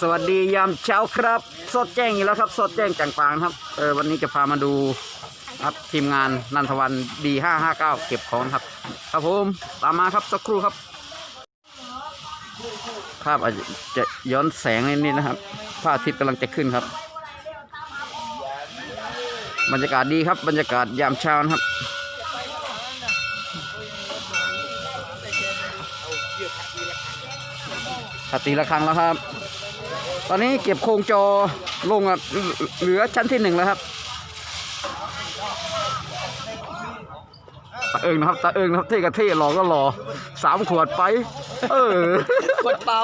สวัสดียามเช้าครับ สดแจ้งอีกแล้วครับ สดแจ้งจังปางครับเออวันนี้จะพามาดูครับทีมงานนันทวันดีห้าห้าเก้าเก็บของครับ ครับผมตามมาครับสักครู่ครับ ภาพอาจจะย้อนแสงนิดนะครับพระอาทิตย์กำลังจะขึ้นครับ บรรยากาศดีครับบรรยากาศยามเช้านะครับ ถ้าตีละครั้งแล้วครับ ตอนนี้เก็บโครงจอลงอะเหลือชั้นที่หนึ่งแล้วครับตาเอิงนะครับตาเอิงนะครับเท่กับเท่หล่อก็หล่อสามขวดไป เออกดเป่า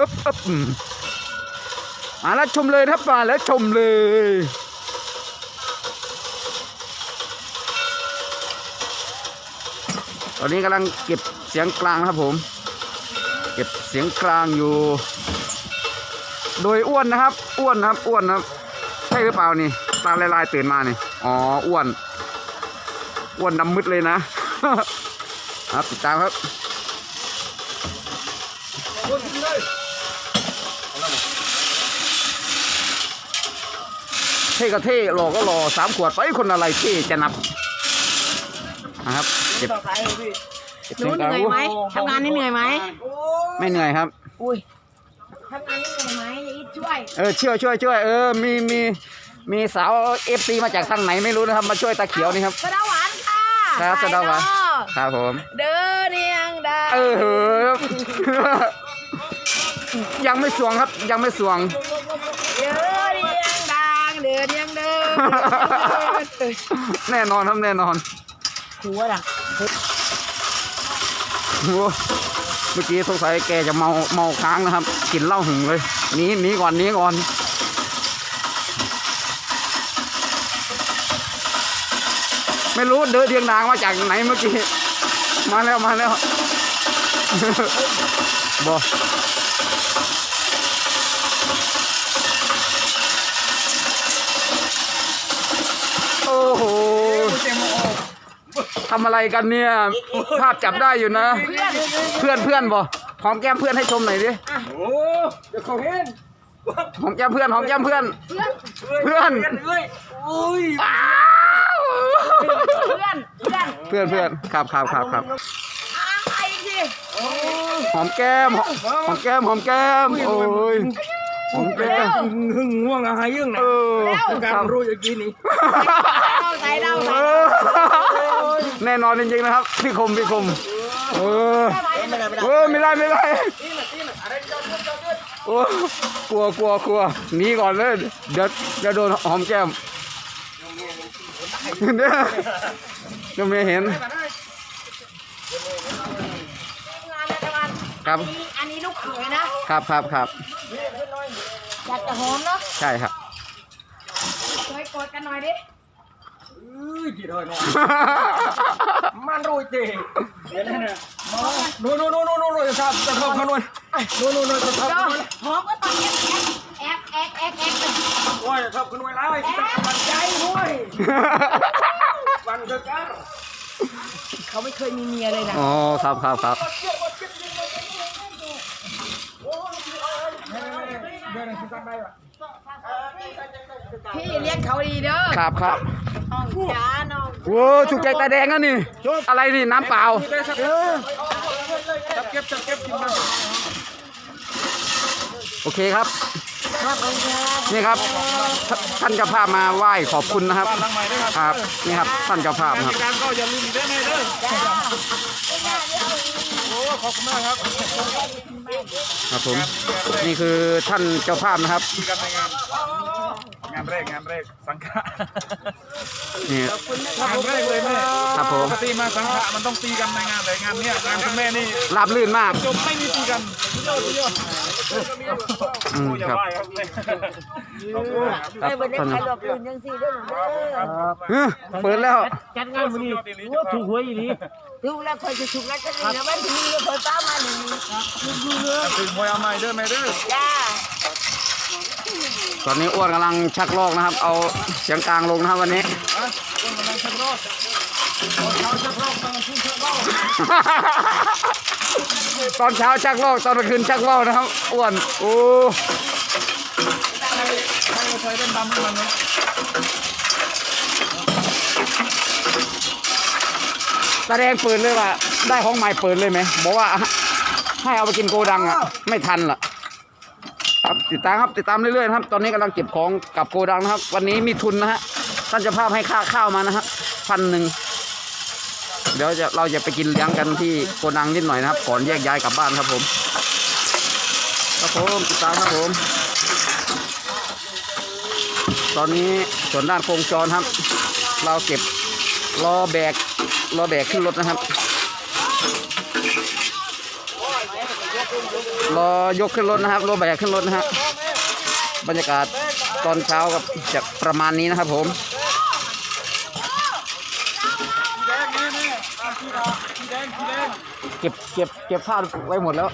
อึ๊บอึ๊บอืมมาแล้วชมเลยนะครับมาแล้วชมเลย ตอนนี้กำลังเก็บเสียงกลางครับผม เก็บเสียงกลางอยู่ โดยอ้วนนะครับ อ้วนนะครับ อ้วนนะครับ ใช่หรือเปล่านี่ ตาลายๆตื่นมานี่ อ๋อ อ้วน อ้วนดำมืดเลยนะ ครับติดตามครับเท่ก็เท่หล่อก็หล่อสามขวดไปคนอะไรเท่จะนับนะครับ เก็บเก็บหนูเสียงเหกลางนื่อยไหมทำงานนี่เหนื่อยไหมไม่เหนื่อยครับ อุ้ยทำงานนี่เหนื่อยไหมอย่าอีทช่วย เออช่วยช่วยช่วยเออมีมีมีสาวเอฟซีมาจากทางไหนไม่รู้นะครับ มาช่วยตาเขียวนี่ครับ สะเดาหวานค่ะครับสะเดาหวาน ไปเอะครับผม เดินเนียงได้เออเหอะยังไม่สวงครับ ยังไม่สวง เดินเนียงดังเดินเนียงเดินแน่นอนครับแน่นอน หัวน่ะโอ้ เมื่อกี้สงสัยแกจะเมาเมาค้างนะครับกินเหล้าหึงเลยหนีหนีก่อนหนีก่อนไม่รู้เดินเดียงดางมาจากไหนเมื่อกี้มาแล้วมาแล้วบอโอ้โห ทำอะไรกันเนี่ย ภาพจับได้อยู่นะ เพื่อนเพื่อนเพื่อนบอหอมแก้มเพื่อนให้ชมหน่อยดิโอ้เดี๋ยวเขาเห็นหอมแก้มเพื่อนหอมแก้มเพื่อน เพื่อนเอ้ยอุ้ยอ้าวเพื่อนเพื่อนเพื่อนเพื่อนครับครับครับครับอ้าวไปสิหอมแก้มหอมหอมแก้มหอมแก้มโอ้ยหอมแก้มหึงง่วงอะไรยังนะเออการรู้อย่างนี้นี่เดาใส่เดาเอใส่อ แน่นอนจริงๆนะครับ พี่คมพี่คมเออเออไม่ได้ไม่ได้โอ้กลัวกลัวกลัวหนีก่อนเลยเดี๋ยวเดี๋ยวโดนหอมแก้มเดี๋ยวเดี๋ยวเมียเห็นงานในตะวันครับอันนี้อันนี้ลูกเขยนะครับครับครับอยากจะหอมเนาะใช่ครับเคยกดกันหน่อยดิ อุ้ยกี่ถอยเนาะมันรู้จริงเดี๋ยวนะโน่นโน่นโน่นโน่นโน่นจะทำจะทำขนวยโน่นโน่นโน่นจะทำขเดี๋ยวนวยหอมก็ต้องแอกแอกแอกแอกแอกโอ้ยจะทำขนวยแล้วมันใจด้วยวันเกิดกันเขาไม่เคยมีเมียเลยนะอ๋อครับครับครับเดินขึ้นตั้งได้ปะ พี่เลี้ยงเขาดีเด้อครับครับน้องจ้าน้องโอ้ถูกใจตาแดงแล้วนี่ อะไรนี่น้ำเปล่าได้สักจับเก็บจับเก็บกินมาโอเคครับครับผมครับนี่ครับทท่านเจ้าภาพมาไหว้ขอบคุณนะครับบ้านหลังใหม่ด้วยครับครับ นี่ครับ ท่านเจ้าภาพการนะครับ จัดการก็อย่าลืมได้ไหมเด้อโอ้ขอบคุณมากครับครับผมนี่คือท่านเจ้าภาพนะครับตีกันในงานงานแรกงานแรกสังฆะนี่ งานแรกเลยแม่ครับผม ปกติมาสังฆะมันต้องตีกันในงานแต่งานเนี้ยงานคุณแม่นี่ราบลื่นมาก จบไม่มีตีกันสุดย อดสุดยอดอืมโอ้อย่าครับไหว้ครับขอบคุณครับครับไม่ได้ท่านใครหลบหลุนยังสี่เด้อหนูเด้อเฮ้ยเปิดแล้วจัดงานวันนี้ว่าถูกหวยอีนี้ถูกแล้วคอยจะถูกแล้วก็ดีนะวันที่นี้ก็คอยป้ามาหนึ่งดูเรื่องถึงหวยเอาใหม่เด้อแม่เด้อจ้าตอนนี้อ้วนกำลังชักลอกนะครับ เอาเสียงกลางลงนะครับวันนี้อะคนกำลังชักรอดคนเขาชักรอดกำลังพุ่งชักรอด ตอนเช้าชักว่าวตอนกลางคืนชักว่าวนะครับอ้วนโอ้ให้ให้เคยเป็นดำให้มันไหมแสดงเปิดเลยว่าได้ของใหม่เปิดเลยไหมบอกว่าให้เอาไปกินโกดังอะไม่ทันล่ะครับติดตามครับติดตามเรื่อยๆนะครับ ตอนนี้กำลังเก็บของกับโกดังนะครับ วันนี้มีทุนนะฮะท่านจะภาพให้ค่าข้าวมานะฮะพันหนึ่ง เดี๋ยวเราจะไปกินเลี้ยงกันที่โกดังนิดหน่อยนะครับ ก่อนแยกย้ายกลับบ้านครับผม ครับผมติดตามครับผม ตอนนี้ส่วนด้านโครงจรครับ เราเก็บล้อแบกล้อแบกขึ้นรถนะครับล้อยกขึ้นรถนะครับล้อแบกขึ้นรถนะฮะบรรยากาศตอนเช้ากับจะประมาณนี้นะครับผม เก็บเก็บเก็บผ้าไว้หมดแล้ว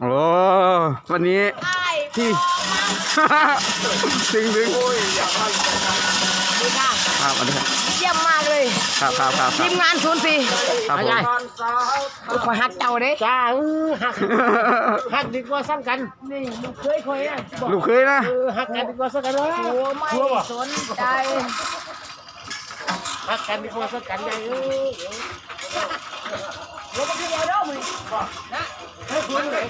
โอ้วันนี้ไอ้ที่ถึงถึงดูค่ะครับสวัสดีครับเยี่ยมมากเลยครับครับครับคทีรับมงานศูนย์สี่ครับผมตอนสาวคอยหักเจ้าเด้จ้าเออหักหักดีกว่าซ้ำกันนี่ลูกเคยคอยอะบอกลูกเคยนะเออหักกันดีกว่าซ้ำกันเลยหัวไม่สนใจ หักกันดีกว่าซ้ำกันเลยเออแล้วก็ที่เดียวเด้อมึงนะให้คุณเลย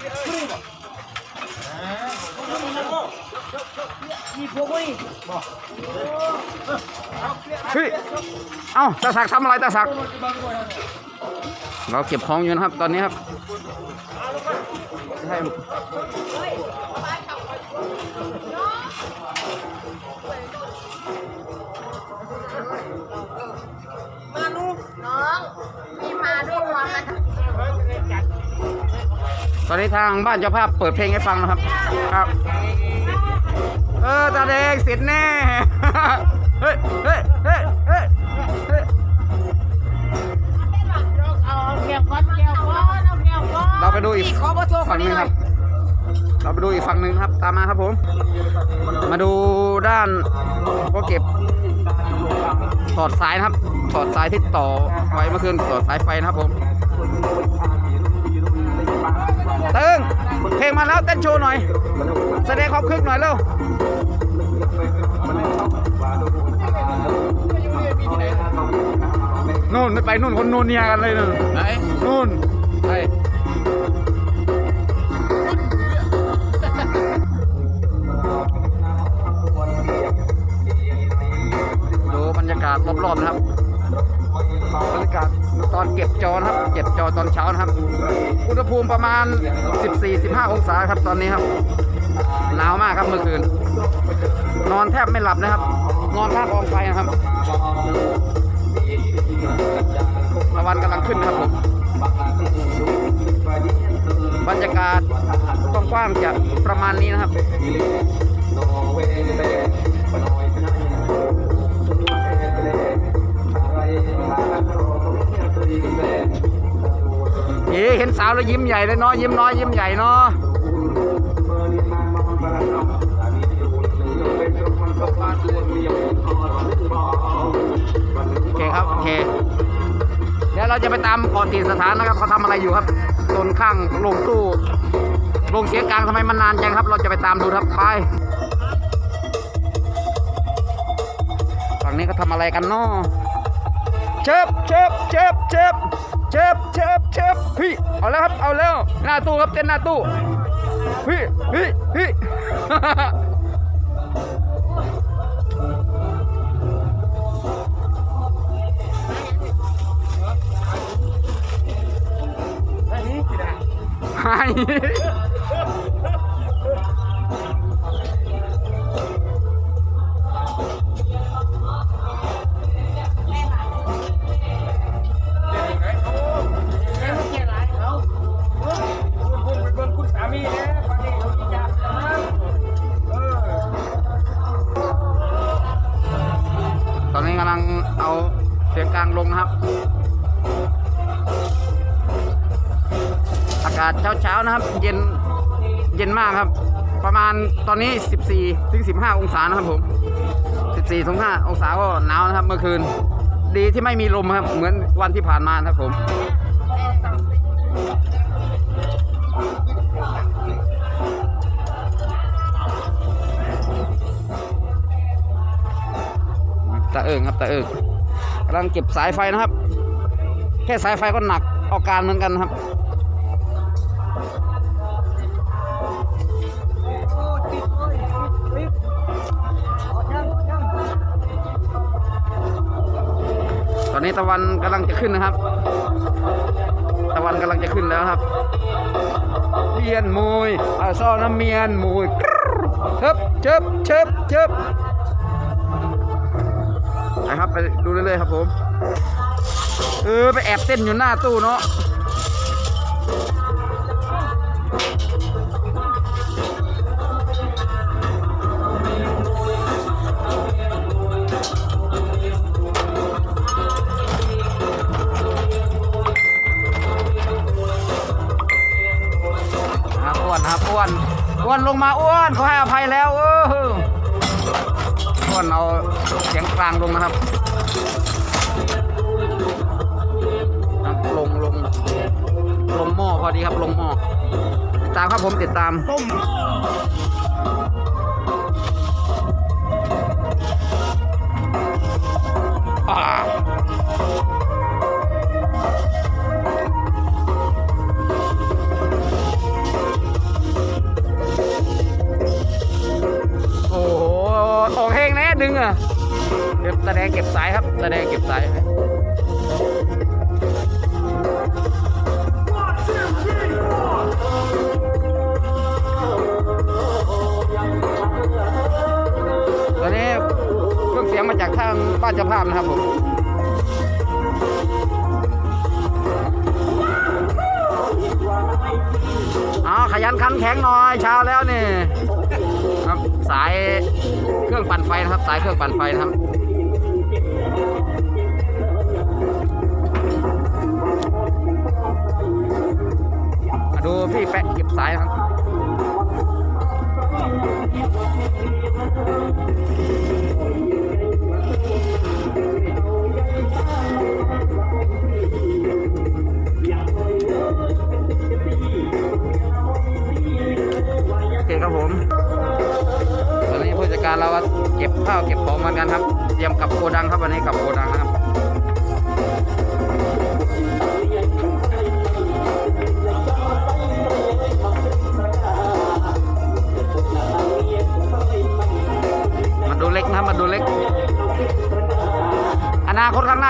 มีพวกมึงเฮ้ยเอ้าตาศักดิ์ทำอะไรตาศัก เราเก็บของอยู่นะครับ ตอนนี้ครับให้ ตอนนี้ทางบ้านเจ้าภาพเปิดเพลงให้ฟังนะครับ ครับ เออตาแดงเสร็จแน่ เฮ้ยเฮ้ยเฮ้ยเฮ้ยเฮ้ยเราไปดูอีกฝั่งหนี้นึงหคน่อรับ เราไปดูอีกฝั่งหนึ่งครับ ตามมาครับผม มาดูด้านก็เก็บถอดสายนะครับ ถอดสายที่ต่อไว้เมื่อคืนถอดสายไฟนะครับผม เติ้งเพลงมาแล้วเต้นโชว์หน่อย แสดงความคึกหน่อยเร็วนู่นไม่ไปนู่นคนนู่นเนี่ยกันเลยนู่นไหนนู่นไหนดูบรรยากาศรอบๆนะครับ บรรยากาศตอนเก็บจอนะครับ เก็บจอตอนเช้านะครับ อุณหภูมิประมาณ 14-15 องศาครับตอนนี้ครับหนาวมากครับเมื่อคืน นอนแทบไม่หลับนะครับ นอนข้างกองไฟนะครับตะวันกำลังขึ้นนะครับผมบรรยากาศกว้างๆจะประมาณนี้นะครับ เอ๊ะเห็นสาวแล้วยิ้มใหญ่เลยเนาะยิ้มน้อยยิ้มใหญ่เนาะโอเคครับโอเคเดี๋ยวเราจะไปตามเกาะติดสถานนะครับเขาทำอะไรอยู่ครับตนข้างลงตู้ลงเสียงกลางทำไมมันนานจังครับ เราจะไปตามดูครับไปฝั่งนี้เขาทำอะไรกันเนาะเชิบเชิบเชิบเชิบ เช็บเช็บเช็บพี่เอาแล้วครับเอาแล้วหน้าตู้ครับเต้นหน้าตู้พี่พี่พี่หา มีเนี่ยปานนี้เขาอีกอย่างนะเออตอนนี้กำลังเอาเสียงกลางลงนะครับ อากาศเช้าๆนะครับ เย็นเย็นมากครับ ประมาณตอนนี้ 14ถึง15 องศานะครับผม 14ถึง5องศาก็หนาวนะครับ เมื่อคืน ดีที่ไม่มีลมครับ เหมือนวันที่ผ่านมานะครับผม ตาเอิงครับตาเอิงกำลังเก็บสายไฟนะครับ แค่สายไฟก็หนักเอาการเหมือนกันครับตอนนี้ตะวันกำลังจะขึ้นนะครับ ตะวันกำลังจะขึ้นแล้วครับเมียนมวยอาซอน้ำเมียนมวยกรึ๊ดเชิบเชิบเชิบเชิบ ไปครับไปดูเรื่อยๆครับผม เออไปแอบเต้นอยู่หน้าตู้เนาะอ้วนครับอ้วนอ้วนลงมาอ้วนเขาให้อภัยแล้วเออ อ้วนเอาเสียงกลางลงนะครับครับลงลงลงหม้อพอดีครับลงหม้อติดตามครับผมติดตามต้มอ่า เดี๋ยวแสดงเก็บสายครับตะแสดงเก็บสายตอนนี้เครื่องเสียงมาจากทางบ้านเจ้าภาพนะครับผมเอขยันขันแข็งหน่อยเช้าแล้วนี่ครับสายเครื่องปั่นไฟนะครับ สายเครื่องปั่นไฟนะครับ พี่แปะเก็บสายนะ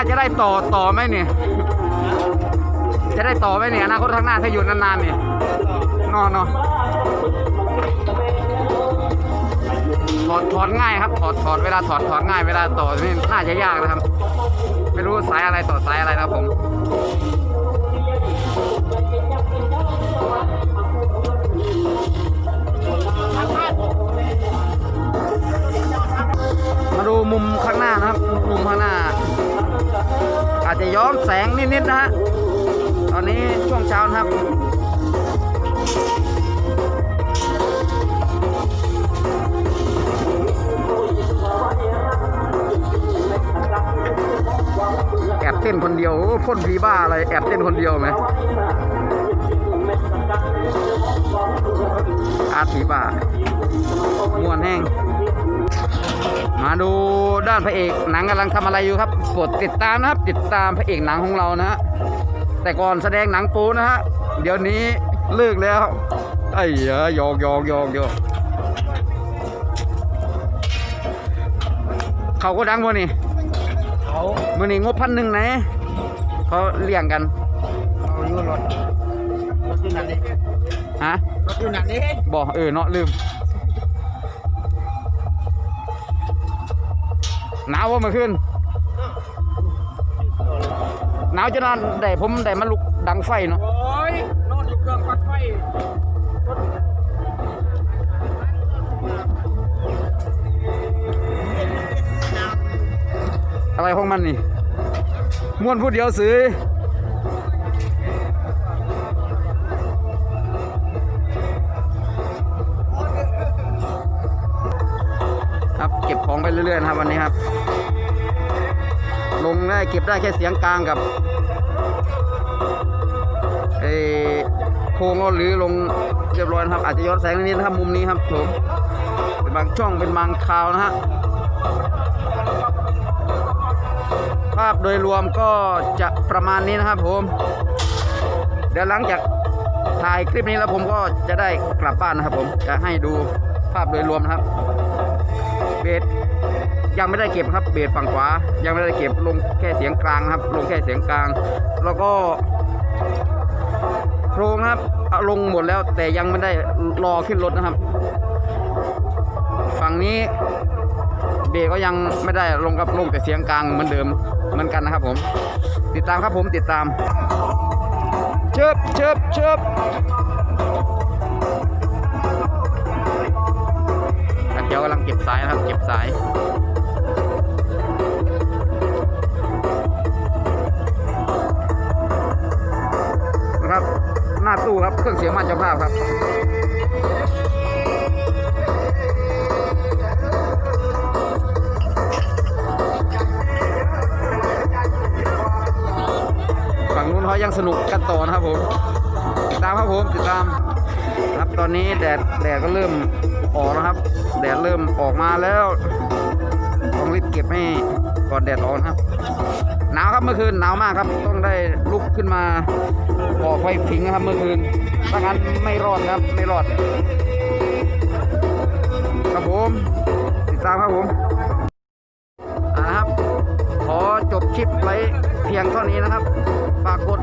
จะได้ต่อต่อไหมเนี่ย จะได้ต่อไหมเนี่ยอนาคตข้างหน้าถ้าอยู่นานๆเนี่ยนอนเนาะถอดถอดง่ายครับ ถอดถอดเวลาถอดถอดง่ายเวลาต่อนี่น่าจะยากนะครับ ไม่รู้สายอะไรต่อสายอะไรนะผม คนเดียวโอ้พ่นผีบ้าอะไรแอบเต้นคนเดียวไหมอาร์ตผีบ้ามวนแห้งมาดูด้านพระเอกหนังกำลังทำอะไรอยู่ครับกดติดตามนะครับ ติดตามพระเอกหนังของเรานะฮะแต่ก่อนแสดงหนังปูนะฮะเดี๋ยวนี้เลิกแล้วไอ้เหี้ยหยอกหยอกหยอกหยอกเขาก็ดังวะนี่เขามือนี้งบพันหนึ่งไหน เขาเลี้ยงกันเอาอยู่รถรถอยู่นั่นนี่ฮะรถอยู่นั่นนี่บอกเออเนาะลืมหนาวว่าเมื่อคืนหนาวจนนอนได้ผมได้มาลุกดังไฟเนาะโอ้ยนอนอยู่เครื่องปัดไฟอะไรของมันนี่ ม้วนพูดเดียวซื้อครับเก็บของไปเรื่อยๆนะครับวันนี้ครับ ลงได้เก็บได้แค่เสียงกลางกับเอโครงหรือลงเรียบร้อยนะครับ อาจจะย้อนแสงนิดๆนะครับมุมนี้ครับผมเป็นบางช่องเป็นบางคราวนะฮะ พโดยรวมก็จะประมาณนี้นะครับผม เดี๋ยวหลังจากถ่ายคลิปนี้แล้วผมก็จะได้กลับบ้านนะครับผมจะให้ดูภาพโดยรวมนะครับ เบสยังไม่ได้เก็บครับ เบสฝั่งขวา ยังไม่ได้เก็บลงแค่เสียงกลางนะครับ ลงแค่เสียงกลาง แล้วก็โครงครับลงหมดแล้วแต่ยังไม่ได้รอขึ้นรถนะครับ ฝั่งนี้เบสก็ยังไม่ได้ลงกับลงแต่เสียงกลางเหมือนเดิมเหมือนกันนะครับผม ติดตามครับผมติดตามเชิบเชิบเชิบเดี๋ยวกำลังเก็บสายนะครับ เก็บสายนะครับ หน้าตู้ครับ เครื่องเสียงมันเจ้าภาพครับ นี้แดดแดดก็เริ่มออกแล้วครับ แดดเริ่มออกมาแล้วต้องรีบเก็บให้ก่อนแดดออกนะครับ หนาวครับเมื่อคืนหนาวมากครับ ต้องได้ลุกขึ้นมาก่อไฟผิงครับเมื่อคืนถ้างั้นไม่รอดครับไม่รอดครับผมติดตามครับผมนะครับ ขอจบคลิปไว้เพียงเท่านี้นะครับ ฝากกด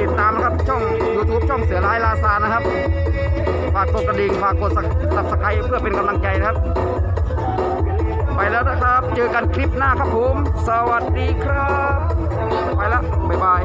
ติดตามนะครับช่อง YouTube ช่องเสือร้ายลาซานะครับ ฝากกดกระดิ่งฝากกดสับสไครเพื่อเป็นกำลังใจนะครับ ไปแล้วนะครับ เจอกันคลิปหน้าครับผม สวัสดีครับ ไปแล้วบ๊ายบาย